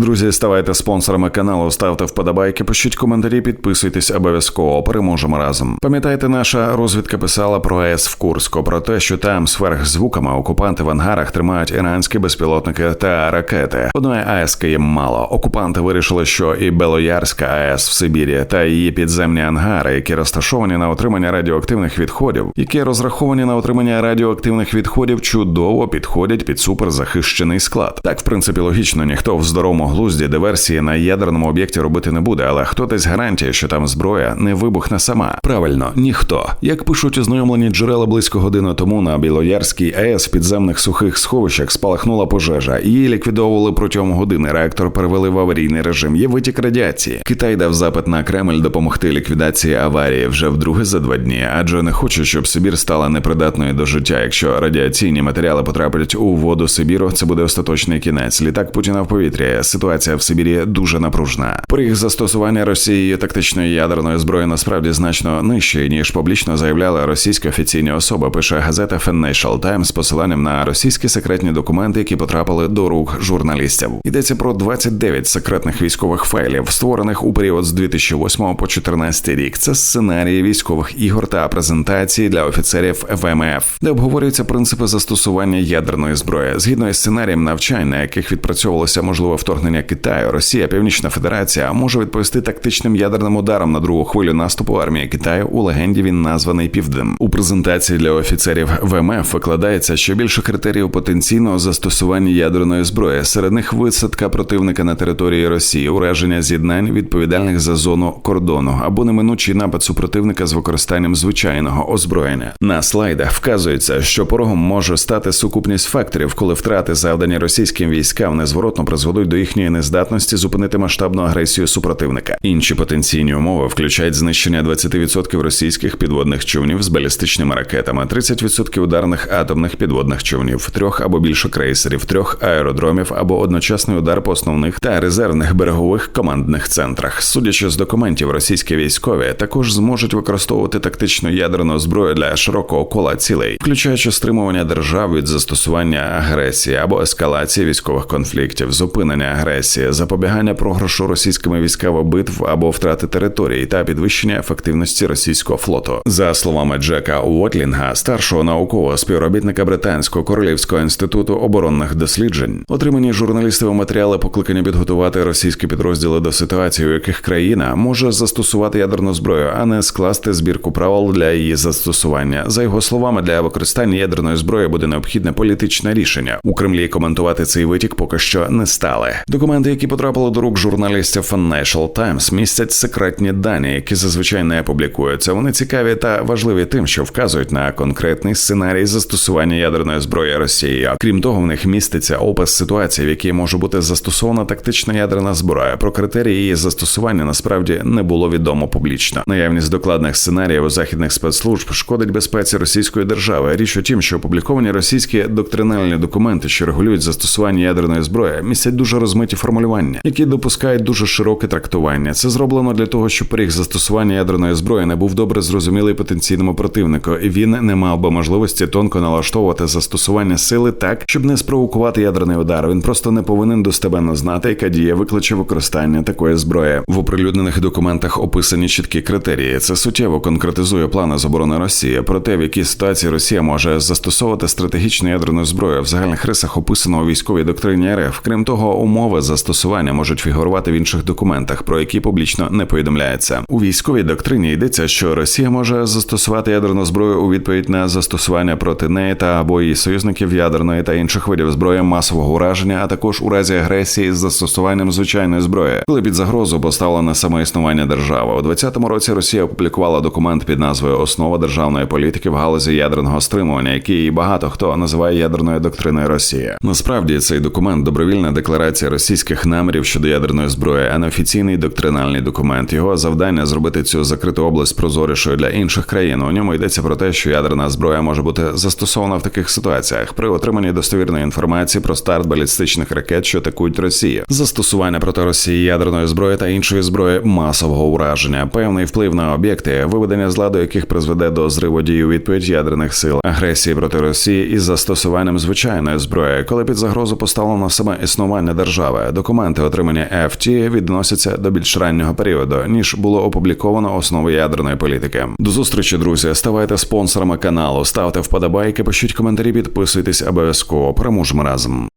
Друзі, ставайте спонсорами каналу, ставте вподобайки, пишіть коментарі, підписуйтесь обов'язково. Переможемо разом. Пам'ятаєте, наша розвідка писала про АЕС в Курську, про те, що там сверхзвуками окупанти в ангарах тримають іранські безпілотники та ракети. Одної АЕС є мало. Окупанти вирішили, що і Белоярська АЕС в Сибірі та її підземні ангари, які розташовані на отримання радіоактивних відходів, які розраховані на отримання радіоактивних відходів, чудово підходять під суперзахищений склад. Так, в принципі, логічно, ніхто в здоровому глузді диверсії на ядерному об'єкті робити не буде, але хто десь гарантія, що там зброя не вибухне сама. Правильно, ніхто. Як пишуть ознайомлені джерела близько години тому на Білоярській АЕС підземних сухих сховищах спалахнула пожежа. Її ліквідовували протягом години. Реактор перевели в аварійний режим. Є витік радіації. Китай дав запит на Кремль допомогти ліквідації аварії вже вдруге за два дні, адже не хоче, щоб Сибір стала непридатною до життя. Якщо радіаційні матеріали потраплять у воду Сибіру, це буде остаточний кінець. Літак Путіна в повітрі. Ситуація в Сибірі дуже напружена. Поріг застосування Росією тактичної ядерної зброї насправді значно нижчий, ніж публічно заявляли російські офіційні особи. Пише газета Financial Times з посиланням на російські секретні документи, які потрапили до рук журналістів. Йдеться про 29 секретних військових файлів, створених у період з 2008 по 2014 рік. Це сценарії військових ігор та презентації для офіцерів ВМФ, де обговорюються принципи застосування ядерної зброї. Згідно із сценарієм навчань, на яких відпрацьовувалося можливе вторгнення Китаю, Росія, Північна Федерація може відповісти тактичним ядерним ударом на другу хвилю наступу армії Китаю. У легенді він названий Півдем. У презентації для офіцерів ВМФ викладається, що більше критеріїв потенційного застосування ядерної зброї. Серед них висадка противника на території Росії, ураження з'єднань відповідальних за зону кордону або неминучий напад супротивника з використанням звичайного озброєння. На слайдах вказується, що порогом може стати сукупність факторів, коли втрати завдані російським військам незворотно призведуть до їхньої нездатності зупинити масштабну агресію супротивника. Інші потенційні умови включають знищення 20% російських підводних човнів з балістичними ракетами, 30% ударних атомних підводних човнів, трьох або більше крейсерів, трьох аеродромів або одночасний удар по основних та резервних берегових командних центрах. Судячи з документів, російські військові також зможуть використовувати тактичну ядерну зброю для широкого кола цілей, включаючи стримування держав від застосування агресії або ескалації військових конфліктів, зупинення агресії, запобігання програшу російськими військами битв або втрати території та підвищення ефективності російського флоту. За словами Джека Уотлінга, старшого наукового співробітника британського королівського інституту оборонних досліджень, отримані журналістами матеріали покликані підготувати російські підрозділи до ситуації, у яких країна може застосувати ядерну зброю, а не скласти збірку правил для її застосування. За його словами, для використання ядерної зброї буде необхідне політичне рішення. У Кремлі коментувати цей витік поки що не стали. Документи, які потрапили до рук журналістів Financial Times, містять секретні дані, які зазвичай не публікуються. Вони цікаві та важливі тим, що вказують на конкретний сценарій застосування ядерної зброї Росії. Крім того, в них міститься опис ситуації, в якій може бути застосована тактична ядерна зброя. Про критерії її застосування насправді не було відомо публічно. Наявність докладних сценаріїв у західних спецслужб шкодить безпеці російської держави. Річ у тім, що опубліковані російські доктринальні документи, що регулюють застосування ядерної зброї, містять дуже розмиті формулювання, які допускають дуже широке трактування. Це зроблено для того, щоб поріг застосування ядерної зброї не був добре зрозумілий потенційному противнику, і він не мав би можливості тонко налаштовувати застосування сили так, щоб не спровокувати ядерний удар. Він просто не повинен достеменно знати, яка дія викличе використання такої зброї. В оприлюднених документах описані чіткі критерії. Це суттєво конкретизує плани з оборони Росії. Про те, в якій ситуації Росія може застосовувати стратегічну ядерну зброю в загальних рисах описано у військовій доктрині РФ. Крім того, умови застосування можуть фігурувати в інших документах, про які публічно не повідомляється. У військовій доктрині йдеться, що Росія може застосувати ядерну зброю у відповідь на застосування проти неї та або її союзників ядерної та інших видів зброї масового ураження, а також у разі агресії з застосуванням звичайної зброї, коли під загрозу поставлено саме існування держави. У 2020 році Росія опублікувала документ під назвою Основа державної політики в галузі ядерного стримування, який багато хто називає ядерною доктриною Росії. Насправді цей документ добровільна декларація російських намірів щодо ядерної зброї, а не офіційний доктринальний документ. Його завдання зробити цю закриту область прозорішою для інших країн. У ньому йдеться про те, що ядерна зброя може бути застосована в таких ситуаціях при отриманні достовірної інформації про старт балістичних ракет, що атакують Росію, застосування проти Росії ядерної зброї та іншої зброї масового ураження, певний вплив на об'єкти, виведення з ладу яких призведе до зриву дій у відповідь ядерних сил, агресії проти Росії із застосуванням звичайної зброї, коли під загрозу поставлено саме існування держави. Слави. Документи, отримані FT, відносяться до більш раннього періоду, ніж було опубліковано основи ядерної політики. До зустрічі, друзі. Ставайте спонсорами каналу, ставте вподобайки, пишіть коментарі, підписуйтесь обов'язково. Переможемо разом.